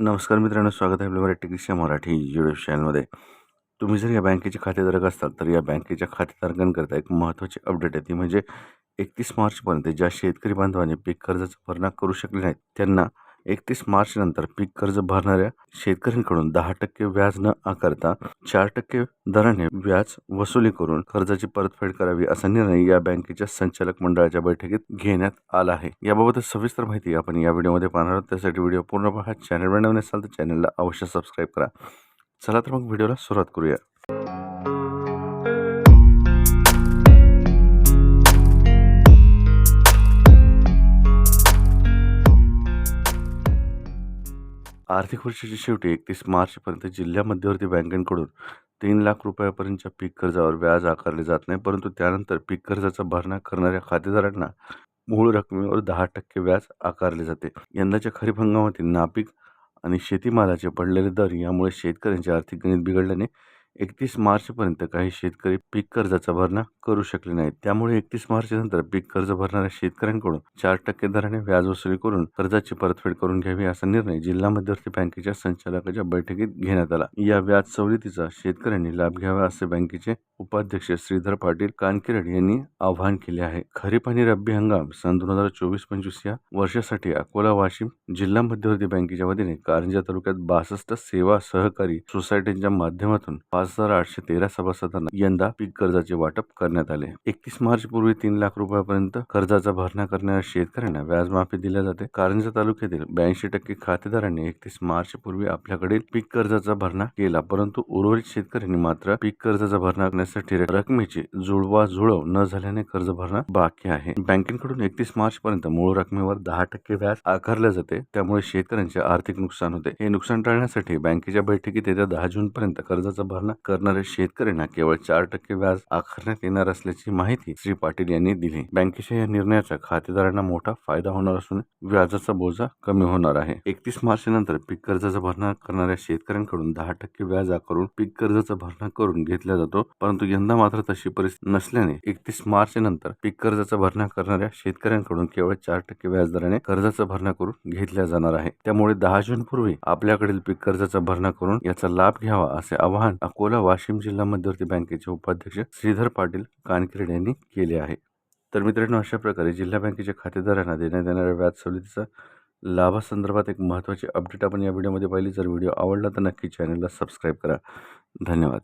नमस्कार मित्रांनो स्वागत आहे आपल्या मराठी मराठी युट्यूब चॅनलमध्ये तुम्ही जर या बँकेचे खातेधारक असाल तर या बँकेच्या खातेधारकांकरता एक महत्त्वाची अपडेट आहे. ती म्हणजे एकतीस मार्चपर्यंत ज्या शेतकरी बांधवांनी पीक कर्जाचा भरणा करू शकले नाहीत त्यांना एकतीस मार्च नंतर पीक कर्ज भरणाऱ्या शेतकऱ्यांकडून दहा टक्के व्याज न आकारता चार टक्के दराने व्याज वसुली करून कर्जाची परतफेड करावी असा निर्णय या बँकेच्या संचालक मंडळाच्या बैठकीत घेण्यात आला आहे. याबाबत सविस्तर माहिती आपण या व्हिडिओमध्ये पाहणार आहोत. त्यासाठी व्हिडिओ पूर्ण पहा. चॅनल बनवणे असाल तर चॅनलला अवश्य सबस्क्राईब करा. चला तर मग व्हिडिओला सुरुवात करूया. आर्थिक वर्षाच्या शेवटी एकतीस मार्चपर्यंत जिल्हा मध्यवर्ती बँकेकडून तीन लाख रुपयापर्यंतच्या पीक कर्जावर व्याज आकारले जात नाही परंतु त्यानंतर पीक कर्जाचा भरणा करणाऱ्या खातेदारांना मूळ रकमेवर दहा टक्के व्याज आकारले जाते. यंदाच्या खरीप हंगामातील नापीक आणि शेतीमालाचे पडलेले दर यामुळे शेतकऱ्यांचे आर्थिक गणित बिघडल्याने एकतीस मार्चपर्यंत काही शेतकरी पीक कर्जाचा भरणा करू शकले नाहीत. त्यामुळे एकतीस मार्च नंतर पीक कर्ज भरणाऱ्या शेतकऱ्यांकडून चार टक्के दराने व्याज वसुली करून कर्जाची परतफेड करून घ्यावी असा निर्णय जिल्हा मध्यवर्ती बँकेच्या संचालकाच्या बैठकीत घेण्यात आला. या व्याज सवलतीचा शेतकऱ्यांनी लाभ घ्यावा असे बँकेचे उपाध्यक्ष श्रीधर पाटील कानकिरड यांनी आवाहन केले आहे. खरीप आणि रब्बी हंगाम सन दोन हजार चोवीस पंचवीस या वर्षासाठी अकोला वाशिम जिल्हा मध्यवर्ती बँकेच्या वतीने कारंजा तालुक्यात बासष्ट सेवा सहकारी सोसायटीच्या माध्यमातून पाच हजार आठशे तेरा सभासदांना यंदा पीक कर्जाचे वाटप करण्यात आले. एकतीस मार्च पूर्वी तीन लाख रुपयापर्यंत कर्जाचा भरणा करणाऱ्या शेतकऱ्यांना व्याजमाफी दिल्या जाते. कारंजा तालुक्यातील ब्याऐंशी टक्के खातेदारांनी एकतीस मार्च पूर्वी आपल्याकडील पीक कर्जाचा भरणा केला परंतु उर्वरित शेतकऱ्यांनी मात्र पीक कर्जाचा भरणा करण्यासाठी रकमेची जुळवा जुळव न झाल्याने कर्ज भरणा बाकी आहे. बँकेकडून एकतीस मार्च पर्यंत मूळ रकमेवर दहा टक्के व्याज आकारले जाते. त्यामुळे शेतकऱ्यांचे आर्थिक नुकसान होते. हे नुकसान टाळण्यासाठी बँकेच्या बैठकीत येत्या दहा जून पर्यंत कर्जाचा भरणा करणाऱ्या शेतकऱ्यांना केवळ चार टक्के व्याज आकारण्यात येणार असल्याची माहिती श्री पाटील यांनी दिली. बँकेच्या या निर्णयाचा खातेदारांना मोठा फायदा होणार असून व्याजाचा बोजा कमी होणार आहे. एकतीस मार्च नंतर पीक कर्जाचा भरणा करणाऱ्या शेतकऱ्यांकडून दहा टक्के व्याज आकारून पीक कर्जाचा भरणा करून घेतला जातो. परंतु यंदा मात्र तशी परिस्थिती नसल्याने एकतीस मार्च नंतर पीक कर्जाचा भरणा करणाऱ्या शेतकऱ्यांकडून केवळ चार टक्के व्याजदराने कर्जाचा भरणा करून घेतला जाणार आहे. त्यामुळे दहा जून पूर्वी आपल्याकडील पीक कर्जाचा भरणा करून याचा लाभ घ्यावा असे आवाहन अकोला वाशिम जिल्हा मध्यवर्ती बँकेचे उपाध्यक्ष श्रीधर पाटील कानकिरेड यांनी केले आहे. तर मित्रांनो अशा प्रकारे जिल्हा बँकेच्या खातेदारांना देण्यात येणाऱ्या व्याज सवलतीचा लाभासंदर्भात एक महत्त्वाची अपडेट आपण या व्हिडिओमध्ये पाहिली. जर व्हिडिओ आवडला तर नक्की चॅनलला सबस्क्राईब करा. धन्यवाद.